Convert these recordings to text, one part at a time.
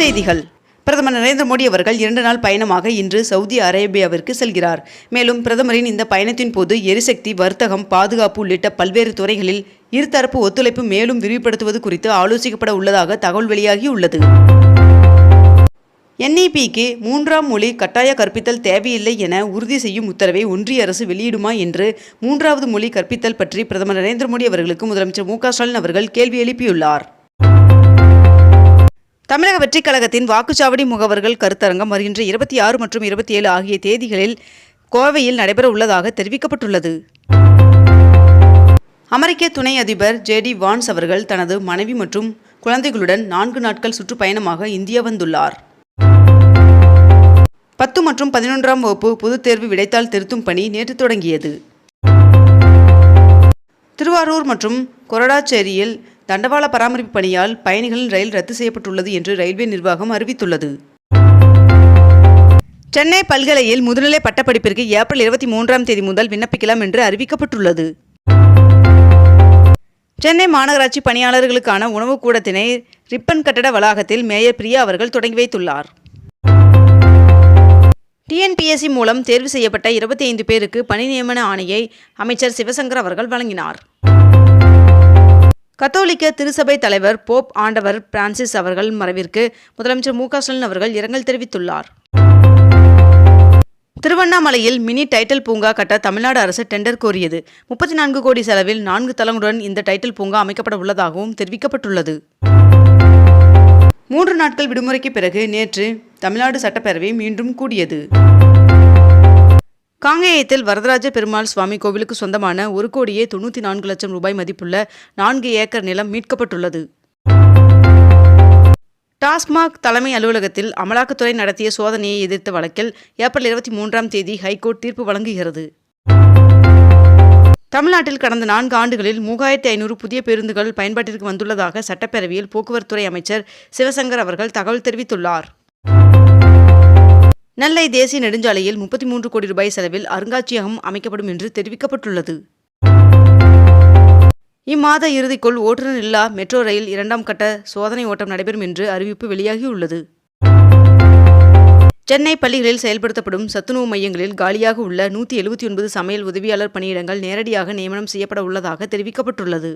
செய்திகள். பிரதமர் நரேந்திர மோடி அவர்கள் இரண்டு நாள் பயணமாக இன்று சவுதி அரேபியாவிற்கு செல்கிறார். மேலும் பிரதமரின் இந்த பயணத்தின் போது எரிசக்தி வர்த்தகம் பாதுகாப்பு உள்ளிட்ட பல்வேறு துறைகளில் இருதரப்பு ஒத்துழைப்பு மேலும் விரிவுபடுத்துவது குறித்து ஆலோசிக்கப்பட உள்ளதாக தகவல் வெளியாகியுள்ளது. என்இபிக்கு மூன்றாம் மொழி கட்டாய கற்பித்தல் தேவையில்லை என உறுதி செய்யும் உத்தரவை ஒன்றிய அரசு வெளியிடுமா என்று மூன்றாவது மொழி கற்பித்தல் பற்றி பிரதமர் நரேந்திர மோடி அவர்களுக்கு முதலமைச்சர் மு க ஸ்டாலின் அவர்கள் கேள்வி எழுப்பியுள்ளார். தமிழக வெற்றிக் கழகத்தின் வாக்குச்சாவடி முகவர்கள் கருத்தரங்கம் வருகின்ற இருபத்தி ஆறு மற்றும் இருபத்தி ஏழு ஆகிய தேதிகளில் கோவையில் நடைபெற உள்ளதாக தெரிவிக்கப்பட்டுள்ளது. அமெரிக்க துணை அதிபர் ஜேடி வான்ஸ் அவர்கள் தனது மனைவி மற்றும் குழந்தைகளுடன் நான்கு நாட்கள் சுற்றுப்பயணமாக இந்தியா வந்துள்ளார். பத்து மற்றும் பதினொன்றாம் வகுப்பு பொதுத் தேர்வு விடைத்தாள் திருத்தும் பணி நேற்று தொடங்கியது. திருவாரூர் மற்றும் கொரடாச்சேரியில் தண்டவாள பராமரிப்பு பணியால் பயணிகளின் ரயில் ரத்து செய்யப்பட்டுள்ளது என்று ரயில்வே நிர்வாகம் அறிவித்துள்ளது. சென்னை பல்கலையில் முதுநிலை பட்டப்படிப்பிற்கு ஏப்ரல் இருபத்தி மூன்றாம் தேதி முதல் விண்ணப்பிக்கலாம் என்று அறிவிக்கப்பட்டுள்ளது. சென்னை மாநகராட்சி பணியாளர்களுக்கான உணவுக் கூடத்தினை ரிப்பன் கட்டட வளாகத்தில் மேயர் பிரியா அவர்கள் தொடங்கி வைத்துள்ளார். டிஎன்பிஎஸ்சி மூலம் தேர்வு செய்யப்பட்ட இருபத்தி ஐந்து பேருக்கு பணி நியமன ஆணையை அமைச்சர் சிவசங்கர் அவர்கள் வழங்கினார். கத்தோலிக்க திருசபை தலைவர் போப் ஆண்டவர் பிரான்சிஸ் அவர்கள் மறைவிற்கு முதலமைச்சர் மு ஸ்டாலின் அவர்கள் இரங்கல் தெரிவித்துள்ளார். திருவண்ணாமலையில் மினி டைட்டில் பூங்கா கட்ட தமிழ்நாடு அரசு டெண்டர் கோரியது. முப்பத்தி நான்கு கோடி செலவில் நான்கு தளங்களுடன் இந்த டைட்டில் பூங்கா அமைக்கப்பட உள்ளதாகவும் தெரிவிக்கப்பட்டுள்ளது. மூன்று நாட்கள் விடுமுறைக்கு பிறகு நேற்று தமிழ்நாடு சட்டப்பேரவை மீண்டும் கூடியது. காங்கேயத்தில் வரதராஜ பெருமாள் சுவாமி கோவிலுக்கு சொந்தமான ஒரு கோடியே தொண்ணூற்றி நான்கு லட்சம் ரூபாய் மதிப்புள்ள நான்கு ஏக்கர் நிலம் மீட்கப்பட்டுள்ளது. டாஸ்மாக் தலைமை அலுவலகத்தில் அமலாக்கத்துறை நடத்திய சோதனையை எதிர்த்த வழக்கில் ஏப்ரல் இருபத்தி மூன்றாம் தேதி ஹைகோர்ட் தீர்ப்பு வழங்குகிறது. தமிழ்நாட்டில் கடந்த நான்கு ஆண்டுகளில் மூவாயிரத்தி ஐநூறு புதிய பேருந்துகள் பயன்பாட்டிற்கு வந்துள்ளதாக சட்டப்பேரவையில் போக்குவரத்துறை அமைச்சர் சிவசங்கர் அவர்கள் தகவல் தெரிவித்துள்ளார். நெல்லை தேசிய நெடுஞ்சாலையில் முப்பத்தி மூன்று கோடி ரூபாய் செலவில் அருங்காட்சியகம் அமைக்கப்படும் என்று தெரிவிக்கப்பட்டுள்ளது. இம்மாத இறுதிக்குள் ஓட்டுநர் இல்லா மெட்ரோ ரயில் இரண்டாம் கட்ட சோதனை ஓட்டம் நடைபெறும் என்று அறிவிப்பு வெளியாகியுள்ளது. சென்னை பள்ளிகளில் செயல்படுத்தப்படும் சத்துணவு மையங்களில் காலியாக உள்ள நூற்றி எழுபத்தி ஒன்பது சமையல் உதவியாளர் பணியிடங்கள் நேரடியாக நியமனம் செய்யப்பட உள்ளதாக தெரிவிக்கப்பட்டுள்ளது.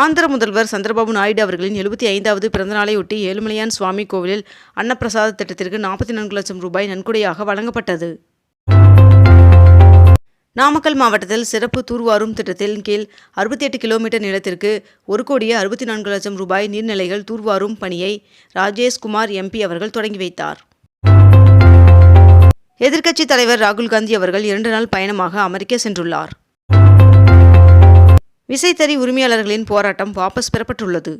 ஆந்திர முதல்வர் சந்திரபாபு நாயுடு அவர்களின் எழுபத்தி ஐந்தாவது பிறந்தநாளையொட்டி ஏழுமலையான் சுவாமி கோவிலில் அன்னப்பிரசாத திட்டத்திற்கு நாற்பத்தி நான்கு லட்சம் ரூபாய் நன்கொடையாக வழங்கப்பட்டது. நாமக்கல் மாவட்டத்தில் சிறப்பு தூர்வாரும் திட்டத்தின் கீழ் அறுபத்தி எட்டு கிலோமீட்டர் நிலத்திற்கு ஒரு கோடியே அறுபத்தி நான்கு லட்சம் ரூபாய் நீர்நிலைகள் தூர்வாரும் பணியை ராஜேஷ்குமார் எம்பி அவர்கள் தொடங்கி வைத்தார். எதிர்க்கட்சித் தலைவர் ராகுல் காந்தி அவர்கள் இரண்டு நாள் பயணமாக அமெரிக்கா சென்றுள்ளார். விசைத்தறி உரிமையாளர்களின் போராட்டம் வாபஸ் பெறப்பட்டுள்ளது.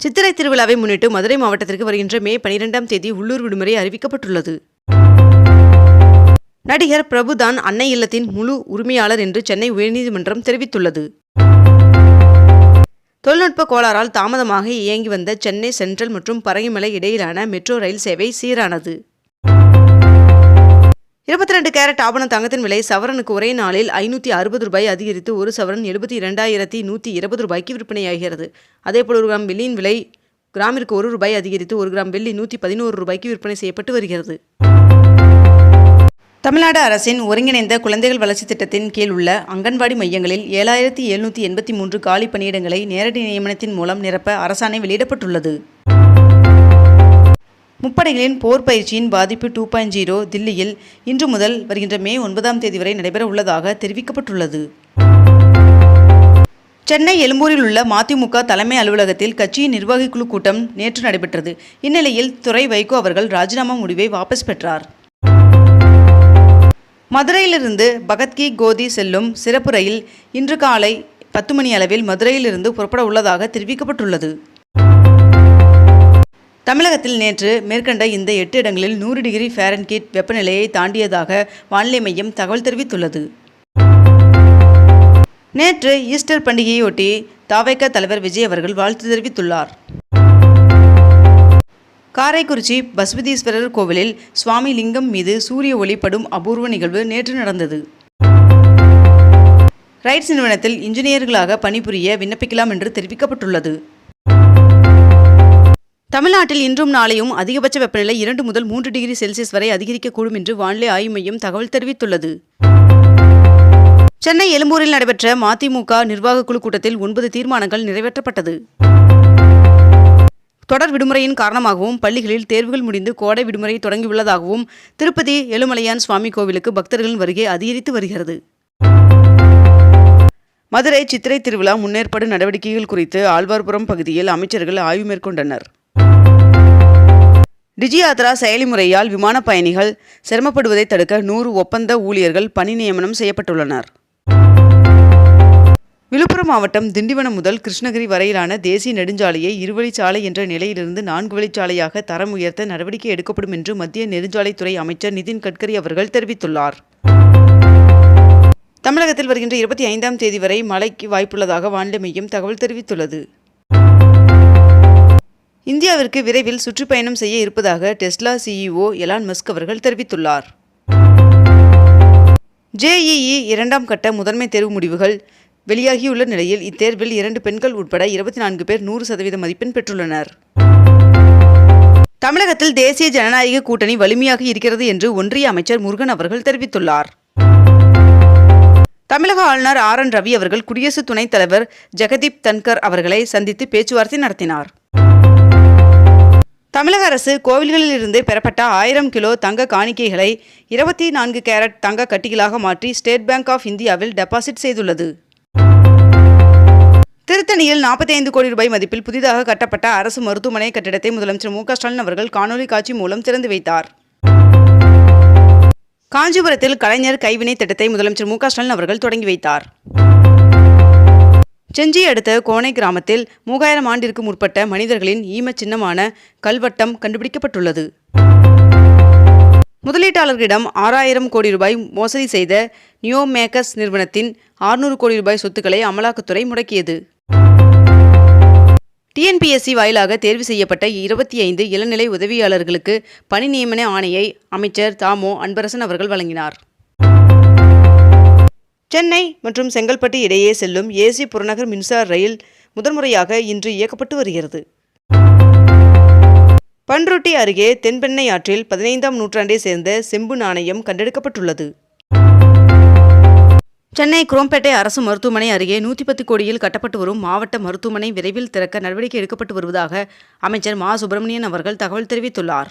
சித்திரை திருவிழாவை முன்னிட்டு மதுரை மாவட்டத்திற்கு வருகின்ற மே பனிரெண்டாம் தேதி உள்ளூர் விடுமுறை அறிவிக்கப்பட்டுள்ளது. நடிகர் பிரபுதான் அன்னை இல்லத்தின் முழு உரிமையாளர் என்று சென்னை உயர்நீதிமன்றம் தெரிவித்துள்ளது. தொழில்நுட்ப கோளாறால் தாமதமாக இயங்கி வந்த சென்னை சென்ட்ரல் மற்றும் பரங்கிமலை இடையிலான மெட்ரோ ரயில் சேவை சீரானது. இருபத்தி ரெண்டு கேரட் ஆபண தங்கத்தின் விலை சவரனுக்கு ஒரே நாளில் ஐநூற்றி அறுபது ரூபாய் அதிகரித்து ஒரு சவரன் எழுபத்தி இரண்டாயிரத்தி நூற்றி இருபது ரூபாய்க்கு விற்பனையாகிறது. அதேபோல் ஒரு கிராம் வெள்ளியின் விலை கிராமிற்கு ஒரு ரூபாய் அதிகரித்து ஒரு கிராம் வெள்ளி நூற்றி பதினோரு ரூபாய்க்கு விற்பனை செய்யப்பட்டு வருகிறது. தமிழ்நாடு அரசின் ஒருங்கிணைந்த குழந்தைகள் வளர்ச்சி திட்டத்தின் கீழ் உள்ள அங்கன்வாடி மையங்களில் ஏழாயிரத்தி எழுநூற்றி எண்பத்தி மூன்று காலி பணியிடங்களை நேரடி நியமனத்தின் மூலம் நிரப்ப அரசாணை வெளியிடப்பட்டுள்ளது. முப்படைகளின் போர் பயிற்சியின் பாதிப்பு டூ பாயிண்ட் ஜீரோ தில்லியில் இன்று முதல் வருகின்ற மே ஒன்பதாம் தேதி வரை நடைபெற உள்ளதாக தெரிவிக்கப்பட்டுள்ளது. சென்னை எழும்பூரில் உள்ள மதிமுக தலைமை அலுவலகத்தில் கட்சியின் நிர்வாகிக் குழு கூட்டம் நேற்று நடைபெற்றது. இந்நிலையில் துறை வைகோ அவர்கள் ராஜினாமா முடிவை வாபஸ் பெற்றார். மதுரையிலிருந்து பகத்கி கோதி செல்லும் சிறப்பு ரயில் இன்று காலை பத்து மணி அளவில் மதுரையிலிருந்து புறப்பட உள்ளதாக தெரிவிக்கப்பட்டுள்ளது. தமிழகத்தில் நேற்று மேற்கண்ட இந்த எட்டு இடங்களில் நூறு டிகிரி ஃபாரன்கீட் வெப்பநிலையை தாண்டியதாக வானிலை மையம் தகவல் தெரிவித்துள்ளது. நேற்று ஈஸ்டர் பண்டிகையொட்டி தாவேக்க தலைவர் விஜய் அவர்கள் வாழ்த்து தெரிவித்துள்ளார். காரைக்குறிச்சி பசுபதீஸ்வரர் கோவிலில் சுவாமி லிங்கம் மீது சூரிய ஒளிப்படும் அபூர்வ நிகழ்வு நேற்று நடந்தது. ரைட்ஸ் நிறுவனத்தில் இன்ஜினியர்களாக பணிபுரிய விண்ணப்பிக்கலாம் என்று தெரிவிக்கப்பட்டுள்ளது. தமிழ்நாட்டில் இன்றும் நாளையும் அதிகபட்ச வெப்பநிலை இரண்டு முதல் மூன்று டிகிரி செல்சியஸ் வரை அதிகரிக்கக்கூடும் என்று வானிலை ஆய்வு மையம் தகவல் தெரிவித்துள்ளது. சென்னை எழும்பூரில் நடைபெற்ற மதிமுக நிர்வாக குழு கூட்டத்தில் ஒன்பது தீர்மானங்கள் நிறைவேற்றப்பட்டது. தொடர் விடுமுறையின் காரணமாகவும் பள்ளிகளில் தேர்வுகள் முடிந்து கோடை விடுமுறை தொடங்கியுள்ளதாகவும் திருப்பதி எழுமலையான் சுவாமி கோவிலுக்கு பக்தர்களின் வருகை அதிகரித்து வருகிறது. மதுரை சித்திரை திருவிழா முன்னேற்பாடு நடவடிக்கைகள் குறித்து ஆழ்வார்புரம் பகுதியில் அமைச்சர்கள் ஆய்வு மேற்கொண்டனர். டிஜியாத்ரா செயலிமுறையால் விமான பயணிகள் சிரமப்படுவதை தடுக்க நூறு ஒப்பந்த ஊழியர்கள் பணி நியமனம் செய்யப்பட்டுள்ளனர். விழுப்புரம் மாவட்டம் திண்டிவனம் முதல் கிருஷ்ணகிரி வரையிலான தேசிய நெடுஞ்சாலையை இருவழிச்சாலை என்ற நிலையிலிருந்து நான்கு வழிச்சாலையாக தரம் உயர்த்த நடவடிக்கை எடுக்கப்படும் என்று மத்திய நெடுஞ்சாலைத்துறை அமைச்சர் நிதின் கட்கரி அவர்கள் தெரிவித்துள்ளார். தமிழகத்தில் வருகின்ற இருபத்தி ஐந்தாம் தேதி வரை மழைக்கு வாய்ப்புள்ளதாக வானிலை மையம் தகவல் தெரிவித்துள்ளது. இந்தியாவிற்கு விரைவில் சுற்றுப்பயணம் செய்ய இருப்பதாக டெஸ்லா சிஇஓ எலான் மஸ்க் அவர்கள் தெரிவித்துள்ளார். ஜேஇஇ இரண்டாம் கட்ட முதன்மை தேர்வு முடிவுகள் வெளியாகியுள்ள நிலையில் இத்தேர்வில் இரண்டு பெண்கள் உட்பட இருபத்தி நான்கு பேர் நூறு சதவீத மதிப்பெண் பெற்றுள்ளனர். தமிழகத்தில் தேசிய ஜனநாயக கூட்டணி வலிமையாக இருக்கிறது என்று ஒன்றிய அமைச்சர் முருகன் அவர்கள் தெரிவித்துள்ளார். தமிழக ஆளுநர் ஆர் என் ரவி அவர்கள் குடியரசு துணைத் தலைவர் ஜெகதீப் தன்கர் அவர்களை சந்தித்து பேச்சுவார்த்தை நடத்தினார். தமிழக அரசு கோவில்களில் இருந்து பெறப்பட்ட ஆயிரம் கிலோ தங்க காணிக்கைகளை இருபத்தி நான்கு கேரட் தங்க கட்டிகளாக மாற்றி ஸ்டேட் பேங்க் ஆஃப் இந்தியாவில் டெபாசிட் செய்துள்ளது. திருத்தணியில் நாற்பத்தி ஐந்து கோடி ரூபாய் மதிப்பில் புதிதாக கட்டப்பட்ட அரசு மருத்துவமனை கட்டிடத்தை முதலமைச்சர் மு ஸ்டாலின் அவர்கள் காணொலி காட்சி மூலம் திறந்து வைத்தார். காஞ்சிபுரத்தில் கலைஞர் கைவினை திட்டத்தை முதலமைச்சர் மு ஸ்டாலின் அவர்கள் தொடங்கி வைத்தார். செஞ்சி அடுத்த கோனை கிராமத்தில் மூவாயிரம் ஆண்டிற்கு முற்பட்ட மனிதர்களின் ஈமச் சின்னமான கல்வட்டம் கண்டுபிடிக்கப்பட்டுள்ளது. முதலீட்டாளர்களிடம் ஆறாயிரம் கோடி ரூபாய் மோசடி செய்த நியோமேக்கஸ் நிறுவனத்தின் ஆறுநூறு கோடி ரூபாய் சொத்துக்களை அமலாக்கத்துறை முடக்கியது. டிஎன்பிஎஸ்சி வாயிலாக தேர்வு செய்யப்பட்ட இருபத்தி ஐந்து இளநிலை உதவியாளர்களுக்கு பணி நியமன ஆணையை அமைச்சர் தாமோ அன்பரசன் அவர்கள் வழங்கினார். சென்னை மற்றும் செங்கல்பட்டு இடையே செல்லும் ஏசி புறநகர் மின்சார ரயில் முதன்முறையாக இன்று இயக்கப்பட்டு வருகிறது. பன்ருட்டி அருகே தென்பெண்ணை ஆற்றில் பதினைந்தாம் நூற்றாண்டை சேர்ந்த செம்பு நாணயம் கண்டெடுக்கப்பட்டுள்ளது. சென்னை குரோம்பேட்டை அரசு மருத்துவமனை அருகே நூற்றி பத்து கோடியில் கட்டப்பட்டு வரும் மாவட்ட மருத்துவமனை விரைவில் திறக்க நடவடிக்கை எடுக்கப்பட்டு வருவதாக அமைச்சர் மா. சுப்பிரமணியன் அவர்கள் தகவல் தெரிவித்துள்ளார்.